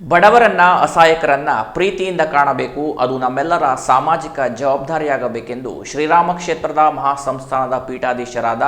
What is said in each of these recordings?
ಬಡವರನ್ನ, ಅಸಹಾಯಕರನ್ನ ಪ್ರೀತಿಯಿಂದ ಕಾಣಬೇಕು. ಅದು ನಮ್ಮೆಲ್ಲರ ಸಾಮಾಜಿಕ ಜವಾಬ್ದಾರಿಯಾಗಬೇಕೆಂದು ಶ್ರೀರಾಮ ಕ್ಷೇತ್ರದ ಮಹಾಸಂಸ್ಥಾನದ ಪೀಠಾಧೀಶರಾದ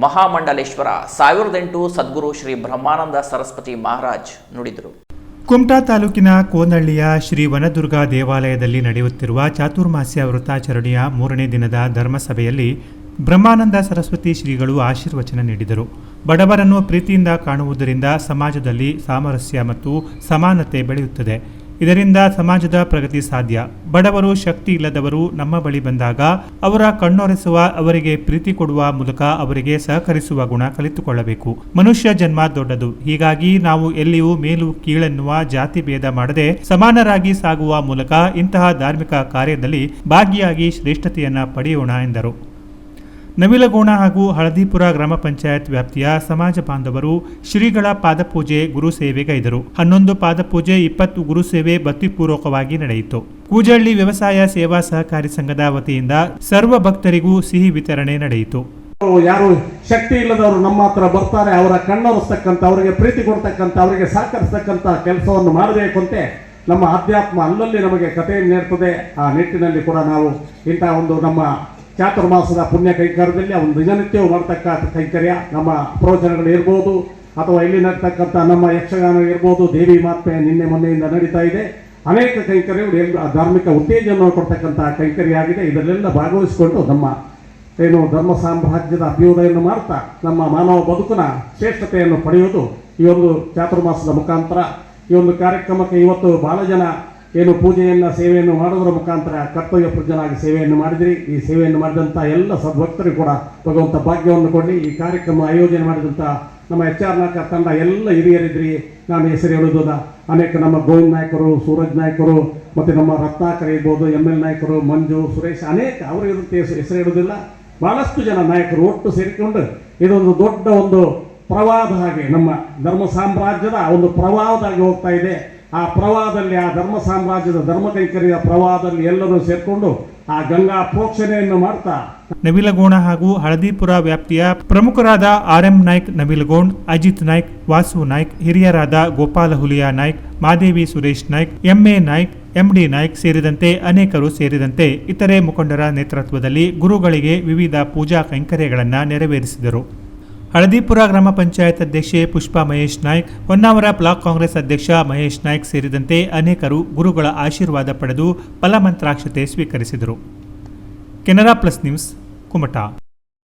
ಮಹಾಮಂಡಲೇಶ್ವರ ಸಾವಿರದ ಎಂಟು ಸದ್ಗುರು ಶ್ರೀ ಬ್ರಹ್ಮಾನಂದ ಸರಸ್ವತಿ ಮಹಾರಾಜ್ ನುಡಿದರು. ಕುಮಟಾ ತಾಲೂಕಿನ ಕೋನಳ್ಳಿಯ ಶ್ರೀ ವನದುರ್ಗ ದೇವಾಲಯದಲ್ಲಿ ನಡೆಯುತ್ತಿರುವ ಚಾತುರ್ಮಾಸ್ಯ ವೃತ್ತಾಚರಣೆಯ ಮೂರನೇ ದಿನದ ಧರ್ಮಸಭೆಯಲ್ಲಿ ಬ್ರಹ್ಮಾನಂದ ಸರಸ್ವತಿ ಶ್ರೀಗಳು ಆಶೀರ್ವಚನ ನೀಡಿದರು. ಬಡವರನ್ನು ಪ್ರೀತಿಯಿಂದ ಕಾಣುವುದರಿಂದ ಸಮಾಜದಲ್ಲಿ ಸಾಮರಸ್ಯ ಮತ್ತು ಸಮಾನತೆ ಬೆಳೆಯುತ್ತದೆ. ಇದರಿಂದ ಸಮಾಜದ ಪ್ರಗತಿ ಸಾಧ್ಯ. ಬಡವರು ಶಕ್ತಿ ಇಲ್ಲದವರು ನಮ್ಮ ಬಳಿ ಬಂದಾಗ ಅವರ ಕಣ್ಣೊರೆಸುವ, ಅವರಿಗೆ ಪ್ರೀತಿ ಕೊಡುವ ಮೂಲಕ ಅವರಿಗೆ ಸಹಕರಿಸುವ ಗುಣ ಕಲಿತುಕೊಳ್ಳಬೇಕು. ಮನುಷ್ಯ ಜನ್ಮ ದೊಡ್ಡದು. ಹೀಗಾಗಿ ನಾವು ಎಲ್ಲಿಯೂ ಮೇಲು ಕೀಳೆನ್ನುವ ಜಾತಿ ಭೇದ ಮಾಡದೆ ಸಮಾನರಾಗಿ ಸಾಗುವ ಮೂಲಕ ಇಂತಹ ಧಾರ್ಮಿಕ ಕಾರ್ಯದಲ್ಲಿ ಭಾಗಿಯಾಗಿ ಶ್ರೇಷ್ಠತೆಯನ್ನ ಪಡೆಯೋಣ ಎಂದರು. ನವಿಲಗೋಣ ಹಾಗೂ ಹಳದಿಪುರ ಗ್ರಾಮ ಪಂಚಾಯತ್ ವ್ಯಾಪ್ತಿಯ ಸಮಾಜ ಬಾಂಧವರು ಶ್ರೀಗಳ ಪಾದಪೂಜೆ ಗುರು ಸೇವೆಗೈದರು. ಹನ್ನೊಂದು ಪಾದಪೂಜೆ, ಇಪ್ಪತ್ತು ಗುರುಸೇವೆ ಭಕ್ತಿಪೂರ್ವಕವಾಗಿ ನಡೆಯಿತು. ಕೂಜಳ್ಳಿ ವ್ಯವಸಾಯ ಸೇವಾ ಸಹಕಾರಿ ಸಂಘದ ವತಿಯಿಂದ ಸರ್ವ ಭಕ್ತರಿಗೂ ಸಿಹಿ ವಿತರಣೆ ನಡೆಯಿತು. ಯಾರು ಶಕ್ತಿ ಇಲ್ಲದವರು ನಮ್ಮ ಹತ್ರ ಬರ್ತಾರೆ, ಅವರ ಕಣ್ಣೊರೆಸ್ತಕ್ಕಂಥ ಅವರಿಗೆ ಪ್ರೀತಿ ಕೊಡ್ತಕ್ಕಂಥ, ಅವರಿಗೆ ಸಹಕರಿಸ್ತಕ್ಕಂಥ ಕೆಲಸವನ್ನು ಮಾಡಬೇಕಂತೆ ನಮ್ಮ ಅಧ್ಯಾತ್ಮ ಅಲ್ಲಲ್ಲಿ ನಮಗೆ ಕಥೆಯನ್ನು ನೀಡ್ತದೆ ಆ ನಿಟ್ಟಿನಲ್ಲಿ ಕೂಡ ನಾವು ಇಂಥ ಒಂದು ನಮ್ಮ ಚಾತುರ್ಮಾಸದ ಪುಣ್ಯ ಕೈಂಕರ್ಯದಲ್ಲಿ ಒಂದು ದಿನನಿತ್ಯವೂ ಮಾಡ್ತಕ್ಕಂಥ ಕೈಂಕರ್ಯ ನಮ್ಮ ಪ್ರವಚನಗಳು ಇರ್ಬೋದು, ಅಥವಾ ಇಲ್ಲಿ ನಡ್ತಕ್ಕಂಥ ನಮ್ಮ ಯಕ್ಷಗಾನ ಇರ್ಬೋದು, ದೇವಿ ಮಾತ್ಮೆ ನಿನ್ನೆ ಮೊನ್ನೆಯಿಂದ ನಡೀತಾ ಇದೆ. ಅನೇಕ ಕೈಂಕರ್ಯಗಳು ಎಲ್ಲ ಧಾರ್ಮಿಕ ಉತ್ತೇಜನವನ್ನು ಕೊಡ್ತಕ್ಕಂಥ ಕೈಂಕರ್ಯ ಆಗಿದೆ. ಇದರಲ್ಲೆಲ್ಲ ಭಾಗವಹಿಸಿಕೊಂಡು ನಮ್ಮ ಏನು ಧರ್ಮ ಸಾಮ್ರಾಜ್ಯದ ಅಭ್ಯುದಯವನ್ನು ಮಾಡ್ತಾ ನಮ್ಮ ಮಾನವ ಬದುಕಿನ ಶ್ರೇಷ್ಠತೆಯನ್ನು ಪಡೆಯುವುದು ಈ ಒಂದು ಚಾತುರ್ಮಾಸದ ಮುಖಾಂತರ. ಈ ಒಂದು ಕಾರ್ಯಕ್ರಮಕ್ಕೆ ಇವತ್ತು ಬಹಳ ಜನ ಏನು ಪೂಜೆಯನ್ನು, ಸೇವೆಯನ್ನು ಮಾಡೋದ್ರ ಮುಖಾಂತರ ಕರ್ತವ್ಯ ಪೂಜನಾಗಿ ಸೇವೆಯನ್ನು ಮಾಡಿದ್ರಿ. ಈ ಸೇವೆಯನ್ನು ಮಾಡಿದಂಥ ಎಲ್ಲ ಸದ್ಭಕ್ತರಿಗೂ ಕೂಡ ಭಗವಂತ ಭಾಗ್ಯವನ್ನು ಕೊಡಲಿ. ಈ ಕಾರ್ಯಕ್ರಮ ಆಯೋಜನೆ ಮಾಡಿದಂಥ ನಮ್ಮ ಎಚ್ ಆರ್ ನಾಯಕ ತಂಡ ಎಲ್ಲ ಹಿರಿಯರಿದ್ರಿ. ನಾನು ಹೆಸರು ಹೇಳೋದ ಅನೇಕ ನಮ್ಮ ಗೋವಿಂದ ನಾಯಕರು, ಸೂರಜ್ ನಾಯಕರು, ಮತ್ತು ನಮ್ಮ ರತ್ನಾಕರ್ ಇರ್ಬೋದು ಎಂ ಎಲ್ ನಾಯಕರು, ಮಂಜು, ಸುರೇಶ್, ಅನೇಕ ಅವರು ಇರುತ್ತೆ ಹೆಸರು ಹೇಳೋದಿಲ್ಲ ಬಹಳಷ್ಟು ಜನ ನಾಯಕರು ಒಟ್ಟು ಸೇರಿಕೊಂಡು ಇದೊಂದು ದೊಡ್ಡ ಒಂದು ಪ್ರವಾಹದ ಹಾಗೆ ನಮ್ಮ ಧರ್ಮ ಸಾಮ್ರಾಜ್ಯದ ಒಂದು ಪ್ರವಾಹದಾಗಿ ಹೋಗ್ತಾ ಇದೆ. ಆ ಪ್ರವಾಹದಲ್ಲಿ, ಆ ಧರ್ಮ ಸಾಮ್ರಾಜ್ಯದ ಧರ್ಮ ಕೈಕರ್ಯ ಪ್ರವಾಹದಲ್ಲಿ ಎಲ್ಲರೂ ಸೇರ್ಕೊಂಡು ಆ ಗಂಗಾ ಪೋಕ್ಷಣೆಯನ್ನು ಮಾಡ್ತಾ ನವಿಲಗೋಣ ಹಾಗೂ ಹಳದಿಪುರ ವ್ಯಾಪ್ತಿಯ ಪ್ರಮುಖರಾದ ಆರ್ ಎಂ ನಾಯ್ಕ್, ನವಿಲಗೋಣ್, ಅಜಿತ್ ನಾಯ್ಕ್, ವಾಸು ನಾಯ್ಕ್, ಹಿರಿಯರಾದ Gopala Huliya Naik, Madevi Suresh Naik M A Naik M D Naik ಸೇರಿದಂತೆ ಅನೇಕರು ಸೇರಿದಂತೆ ಇತರೆ ಮುಖಂಡರ ನೇತೃತ್ವದಲ್ಲಿ ಗುರುಗಳಿಗೆ ವಿವಿಧ ಪೂಜಾ ಕೈಂಕರ್ಯಗಳನ್ನು ನೆರವೇರಿಸಿದರು. ಹಳದಿಪುರ ಗ್ರಾಮ ಪಂಚಾಯತ್ ಅಧ್ಯಕ್ಷೆ ಪುಷ್ಪಾ ಮಹೇಶ್ ನಾಯ್ಕ್, ಹೊನ್ನಾವರ ಬ್ಲಾಕ್ ಕಾಂಗ್ರೆಸ್ ಅಧ್ಯಕ್ಷ ಮಹೇಶ್ ನಾಯ್ಕ್ ಸೇರಿದಂತೆ ಅನೇಕರು ಗುರುಗಳ ಆಶೀರ್ವಾದ ಪಡೆದು ಫಲಮಂತ್ರಾಕ್ಷತೆ ಸ್ವೀಕರಿಸಿದರು. Canara plus news, Kumta.